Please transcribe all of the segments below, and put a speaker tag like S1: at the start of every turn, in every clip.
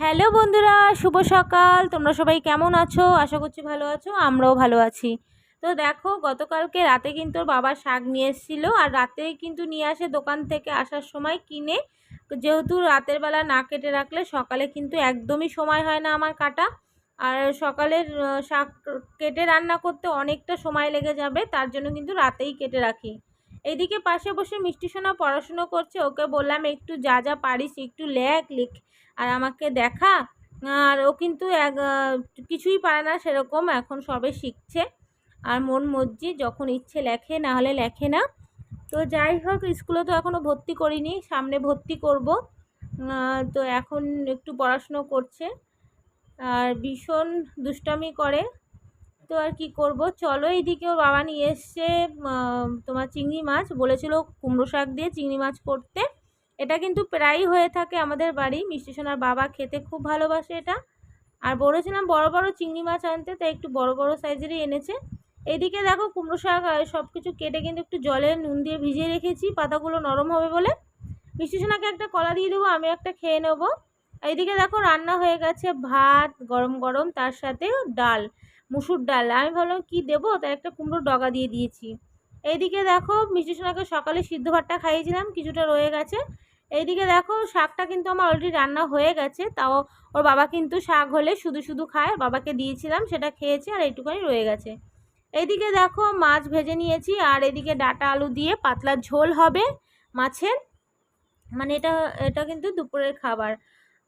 S1: Hello বন্ধুরা, শুভ সকাল। তোমরা সবাই কেমন আছো? আশা করছি ভালো আছো, আমরাও ভালো আছি। তো দেখো, গতকালকে রাতে কিন্তু ওর বাবা শাক নিয়ে এসেছিল আর রাতে কিন্তু নিয়ে আসে দোকান থেকে আসার সময় কিনে। যেহেতু রাতের বেলা না কেটে রাখলে সকালে কিন্তু একদমই সময় হয় না আমার কাটা। আর সকালের শাক কেটে রান্না করতে অনেকটা সময় লেগে যাবে, তার জন্য কিন্তু রাতেই কেটে রাখি। এইদিকে পাশে বসে মিষ্টি সোনা পড়াশুনো করছে, ওকে বললাম, একটু যা যা পারিস, একটু লেখ, লিখ, আর আমাকে দেখা। আর ও কিন্তু এক কিছুই পারে না সেরকম, এখন সবে শিখছে। আর মন মর্জি, যখন ইচ্ছে লেখে, না হলে লেখে না। তো যাই হোক, স্কুলে তো এখনও ভর্তি করিনি, সামনে ভর্তি করব। তো এখন একটু পড়াশুনো করছে। আর ভীষণ দুষ্টামি করে। তো আর কি করব? চলো এইদিকে ওর বাবা নিয়ে এসছে তোমার চিংড়ি মাছ। বলেছিল কুমড়ো শাক দিয়ে চিংড়ি মাছ করতে। এটা কিন্তু প্রায়ই হয়ে থাকে আমাদের বাড়ি। মিষ্টি সোনার বাবা খেতে খুব ভালোবাসে এটা। আর বলেছিলাম বড় বড় চিংড়ি মাছ আনতে, তাই একটু বড় বড় সাইজেরই এনেছে। এদিকে দেখো কুমড়ো শাক সব কিছু কেটে কিন্তু একটু জলে নুন দিয়ে ভিজিয়ে রেখেছি। পাতাগুলো নরম হবে বলে। মিষ্টি সোনাকে একটা কলা দিয়ে দেবো, আমি একটা খেয়ে নেব। এইদিকে দেখো রান্না হয়ে গেছে ভাত, গরম গরম, তার সাথে ডাল। মুসুর ডাল। আমি ভাবলাম, কি দেবো? তাই একটা কুমড়োর ডগা দিয়ে দিয়েছি। এইদিকে দেখো, মিষ্টি সোনাকে সকালে সিদ্ধ ভাতটা খাইয়েছিলাম, কিছুটা রয়ে গেছে। এইদিকে দেখো, শাকটা কিন্তু আমার অলরেডি রান্না হয়ে গেছে, তাও ওর বাবা কিন্তু শাক হলে শুধু শুধু খায় বাবাকে দিয়েছিলাম, সেটা খেয়েছে আর এইটুকুনি রয়ে গেছে। এইদিকে দেখো, মাছ ভেজে নিয়েছি, আর এদিকে ডাটা আলু দিয়ে পাতলা ঝোল হবে মাছের। মানে এটা এটা কিন্তু দুপুরের খাবার।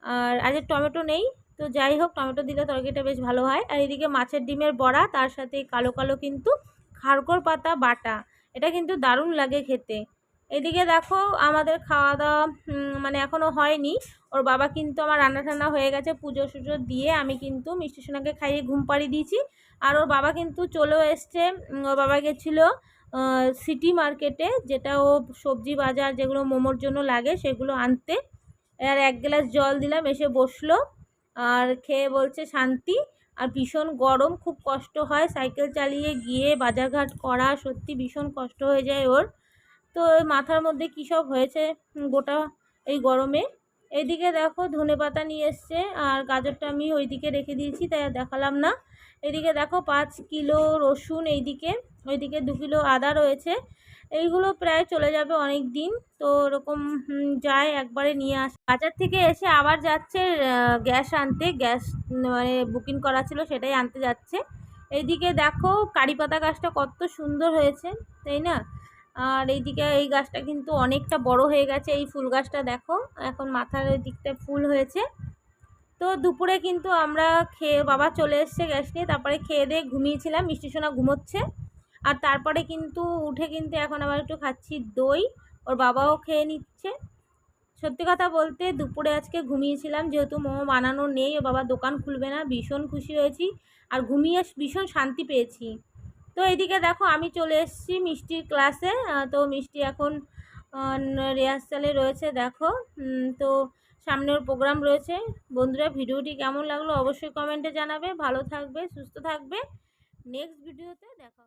S1: আর আজ টমেটো নেই তো যাই হোক, টমেটো দিলে তরকারিটা বেশ ভালো হয়। আর এদিকে মাছের ডিমের বড়া, তার সাথে কালো কালো কিন্তু খারকর পাতা, বাটা। এটা কিন্তু দারুণ লাগে খেতে। এদিকে দেখো, আমাদের খাওয়া দাওয়া মানে এখনও হয়নি। ওর বাবা কিন্তু আমার রান্না টান্না হয়ে গেছে পুজো সুজো দিয়ে আমি কিন্তু মিষ্টি সোনাকে খাইয়ে ঘুম পাড়িয়ে দিয়েছি। আর ওর বাবা কিন্তু চলেও এসছে ওর বাবা গেছিল সিটি মার্কেটে, যেটা ও সবজি বাজার, যেগুলো মোমোর জন্য লাগে, সেগুলো আনতে। আর এক গ্লাস জল দিলাম, এসে বসল। আর খেয়ে বলছে শান্তি। আর ভীষণ গরম, খুব কষ্ট হয় সাইকেল চালিয়ে গিয়ে বাজারঘাট করা সত্যি ভীষণ কষ্ট হয়ে যায় ওর। তো মাথার মধ্যে কী সব হয়েছে গোটা এই গরমে? এইদিকে দেখো ধনে পাতা নিয়ে এসছে আর গাজরটা আমি ওইদিকে রেখে দিয়েছি, তাই দেখালাম না। এদিকে দেখো পাঁচ কিলো রসুন এইদিকে। ওইদিকে দু কিলো আদা রয়েছে। এইগুলো প্রায় চলে যাবে অনেক দিন তো ওরকম যায় একবারে নিয়ে আস বাজার থেকে এসে আবার যাচ্ছে গ্যাস আনতে। গ্যাস মানে বুকিং করা ছিল, সেটাই আনতে যাচ্ছে। এইদিকে দেখো, কারি পাতা গাছটা কত সুন্দর হয়েছে, তাই না? আর এইদিকে এই গাছটা কিন্তু অনেকটা বড় হয়ে গেছে। এই ফুল গাছটা দেখো, এখন মাথার ওই দিকটায় ফুল হয়েছে। তো দুপুরে কিন্তু আমরা খেয়ে, বাবা চলে এসছে গ্যাস নিয়ে। তারপরে খেয়ে দিয়ে ঘুমিয়েছিলাম, মিষ্টি সোনা ঘুমোচ্ছে। আর তারপরে কিন্তু উঠে কিন্তু এখন আবার একটু খাচ্ছি দই। ওর বাবাও খেয়ে নিচ্ছে। সত্যি কথা বলতে দুপুরে আজকে ঘুমিয়েছিলাম, যেহেতু মোমো বানানো নেই, ও বাবা দোকান খুলবে না, ভীষণ খুশি হয়েছি আর ঘুমিয়ে ভীষণ শান্তি পেয়েছি। তো এদিকে দেখো আমি চলে এসেছি মিষ্টির ক্লাসে তো মিষ্টি এখন রিহার্সালে রয়েছে, দেখো। তো সামনে ওর প্রোগ্রাম রয়েছে। বন্ধুরা, ভিডিওটি কেমন লাগল অবশ্যই কমেন্টে জানাবে। ভালো থাকবে, সুস্থ থাকবে। নেক্সট ভিডিওতে দেখা